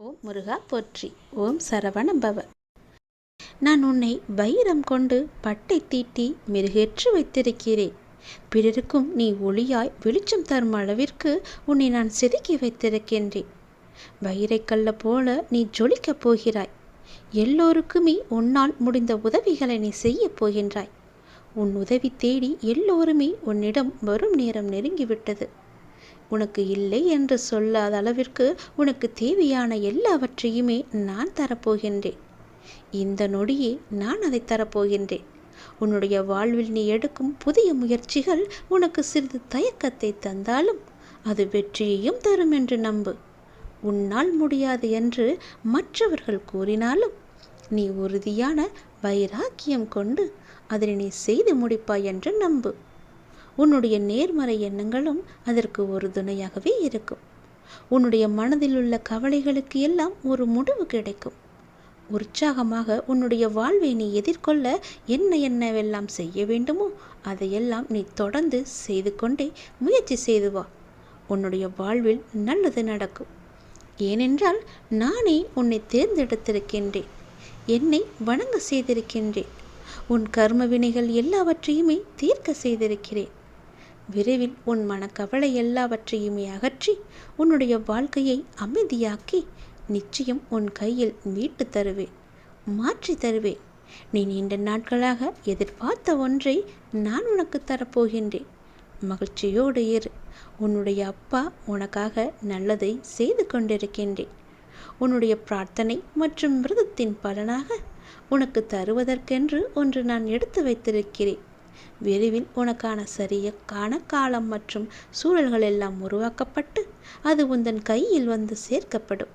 ஓம் முருகா போற்றி. ஓம் சரவண பவ நான் உன்னை வைரம் கொண்டு பட்டை தீட்டி மெருகேற்று வைத்திருக்கிறேன். பிறருக்கும் நீ ஒளியாய் வெளிச்சம் தரும் அளவிற்கு உன்னை நான் செதுக்கி வைத்திருக்கின்றேன். வைரைக்கல்ல போல நீ ஜொலிக்கப் போகிறாய். எல்லோருக்குமே உன்னால் முடிந்த உதவிகளை நீ செய்யப் போகின்றாய். உன் உதவி தேடி எல்லோருமே உன்னிடம் வரும் நேரம் நெருங்கிவிட்டது. உனக்கு இல்லை என்று சொல்லாத அளவிற்கு உனக்கு தேவையான எல்லாவற்றையுமே நான் தரப்போகின்றேன். இந்த நொடியே நான் அதை தரப்போகின்றேன். உன்னுடைய வாழ்வில் நீ எடுக்கும் புதிய முயற்சிகள் உனக்கு சிறிது தயக்கத்தை தந்தாலும் அது வெற்றியையும் தரும் என்று நம்பு. உன்னால் முடியாது என்று மற்றவர்கள் கூறினாலும் நீ உறுதியான வைராக்கியம் கொண்டு அதனை நீ செய்து முடிப்பாய் என்று நம்பு. உன்னுடைய நேர்மறை எண்ணங்களும் அதற்கு ஒரு துணையாகவே இருக்கும். உன்னுடைய மனதில் உள்ள கவலைகளுக்கு எல்லாம் ஒரு முடிவு கிடைக்கும். உற்சாகமாக உன்னுடைய வாழ்வை நீ எதிர்கொள்ள என்ன என்னவெல்லாம் செய்ய வேண்டுமோ அதையெல்லாம் நீ தொடர்ந்து செய்து கொண்டே முயற்சி செய்து வா. உன்னுடைய வாழ்வில் நல்லது நடக்கும். ஏனென்றால் நானே உன்னை தேர்ந்தெடுத்திருக்கின்றேன். என்னை வணங்க செய்திருக்கின்றேன். உன் கர்ம வினைகள் எல்லாவற்றையுமே தீர்க்க செய்திருக்கிறேன். விரைவில் உன் மனக்கவலை எல்லாவற்றையுமே அகற்றி உன்னுடைய வாழ்க்கையை அமைதியாக்கி நிச்சயம் உன் கையில் மீட்டு தருவேன் மாற்றி தருவேன். நீ நீண்ட நாட்களாக எதிர்பார்த்த ஒன்றை நான் உனக்கு தரப்போகின்றேன். மகிழ்ச்சியோடு இரு. உன்னுடைய அப்பா உனக்காக நல்லதை செய்து கொண்டிருக்கின்றேன். உன்னுடைய பிரார்த்தனை மற்றும் விரதத்தின் பலனாக உனக்கு தருவதற்கென்று ஒன்று நான் எடுத்து வைத்திருக்கிறேன். விரைவில் உனக்கான சரியக்கான காலம் மற்றும் சூழல்கள் எல்லாம் உருவாக்கப்பட்டு அது உந்தன் கையில் வந்து சேர்க்கப்படும்.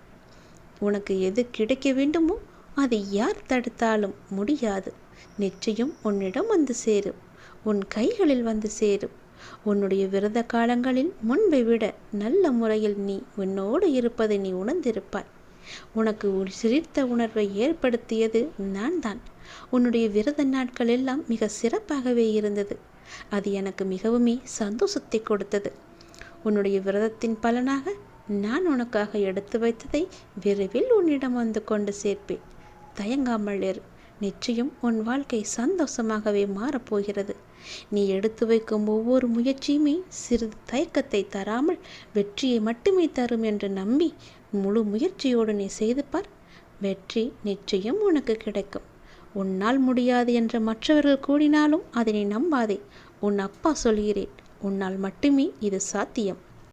உனக்கு எது கிடைக்க வேண்டுமோ அதை யார் தடுத்தாலும் முடியாது. நிச்சயம் உன்னிடம் வந்து சேரும். உன் கைகளில் வந்து சேரும். உன்னுடைய விரத காலங்களில் முன்பை விட நல்ல முறையில் நீ உன்னோடு இருப்பதை நீ உணர்ந்திருப்பாய். உனக்கு ஒரு சிரித்த உணர்வை ஏற்படுத்தியது நான் தான் உன்னுடைய விரத நாட்கள் எல்லாம் மிக சிறப்பாகவே இருந்தது. அது எனக்கு மிகவுமே சந்தோஷத்தை கொடுத்தது. உன்னுடைய விரதத்தின் பலனாக நான் உனக்காக எடுத்து வைத்ததை விரைவில் உன்னிடம் வந்து கொண்டு சேர்ப்பேன். தயங்காமல் இரு. நிச்சயம் உன் வாழ்க்கை சந்தோஷமாகவே மாறப்போகிறது. நீ எடுத்து வைக்கும் ஒவ்வொரு முயற்சியுமே சிறிது தயக்கத்தை தராமல் வெற்றியை மட்டுமே தரும் என்று நம்பி முழு முயற்சியோடு நீ செய்து பார். வெற்றி நிச்சயம் உனக்கு கிடைக்கும். உன்னால் முடியாது என்று மற்றவர்கள் கூடினாலும் அதனை நம்பாதே. உன் அப்பா சொல்கிறேன் உன்னால் மட்டுமே இது சாத்தியம்.